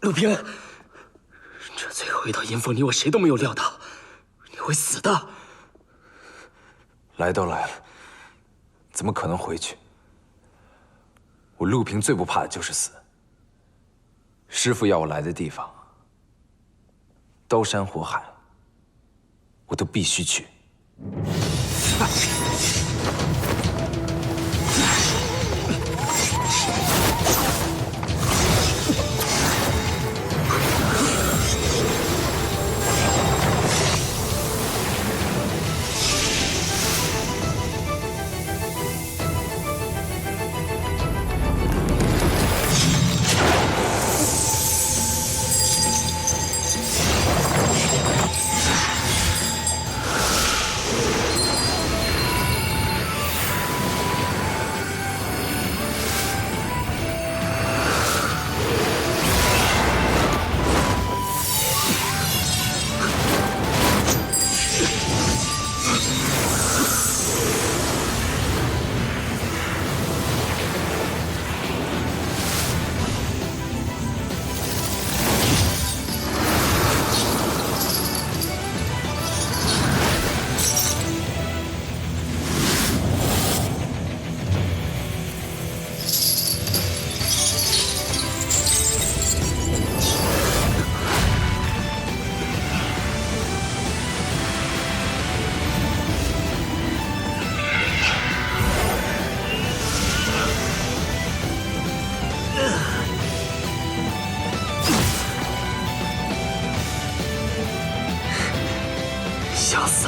陆平，这最后一道阴风，你我谁都没有料到，你会死的。来都来了，怎么可能回去？我陆平最不怕的就是死。师傅要我来的地方，刀山火海，我都必须去。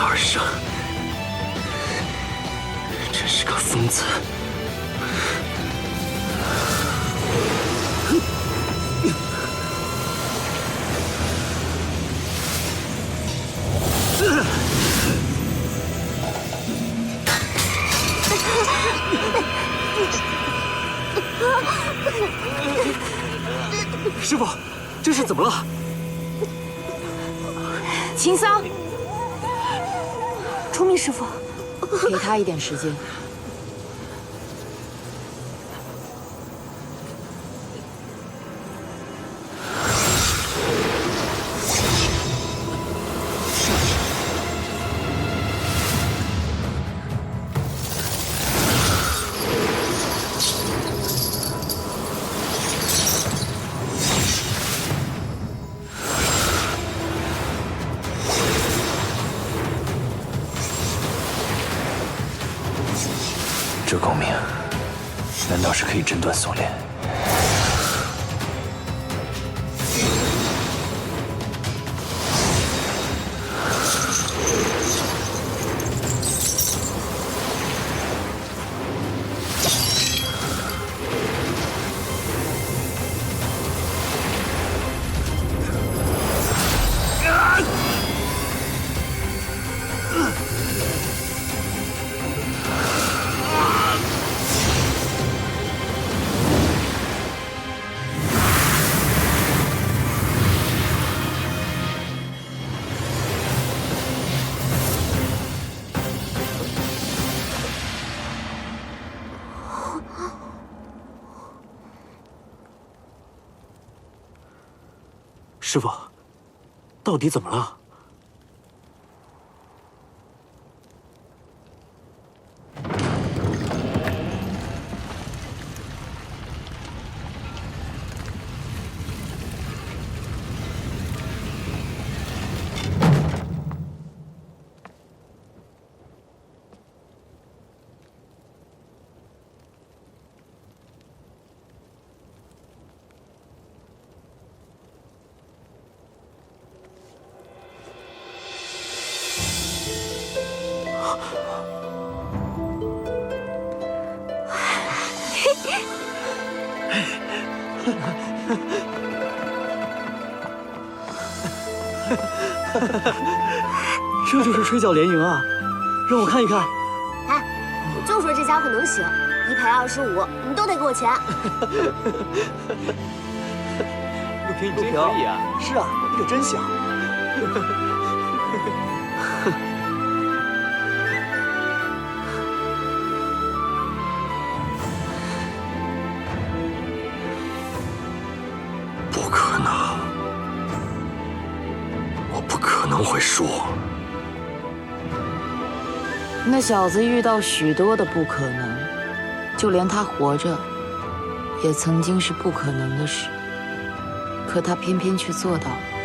而生，真是个疯子！师傅，这是怎么了？秦桑，崇明师傅，给他一点时间。这共鸣，难道是可以诊断锁链？师傅，到底怎么了？这就是吹角连营啊！让我看一看。哎，我就说这家伙能行，一赔二十五，你都得给我钱。陆平，你真可以啊！是啊，你可真行。能会输。那小子遇到许多的不可能，就连他活着，也曾经是不可能的事。可他偏偏却做到了。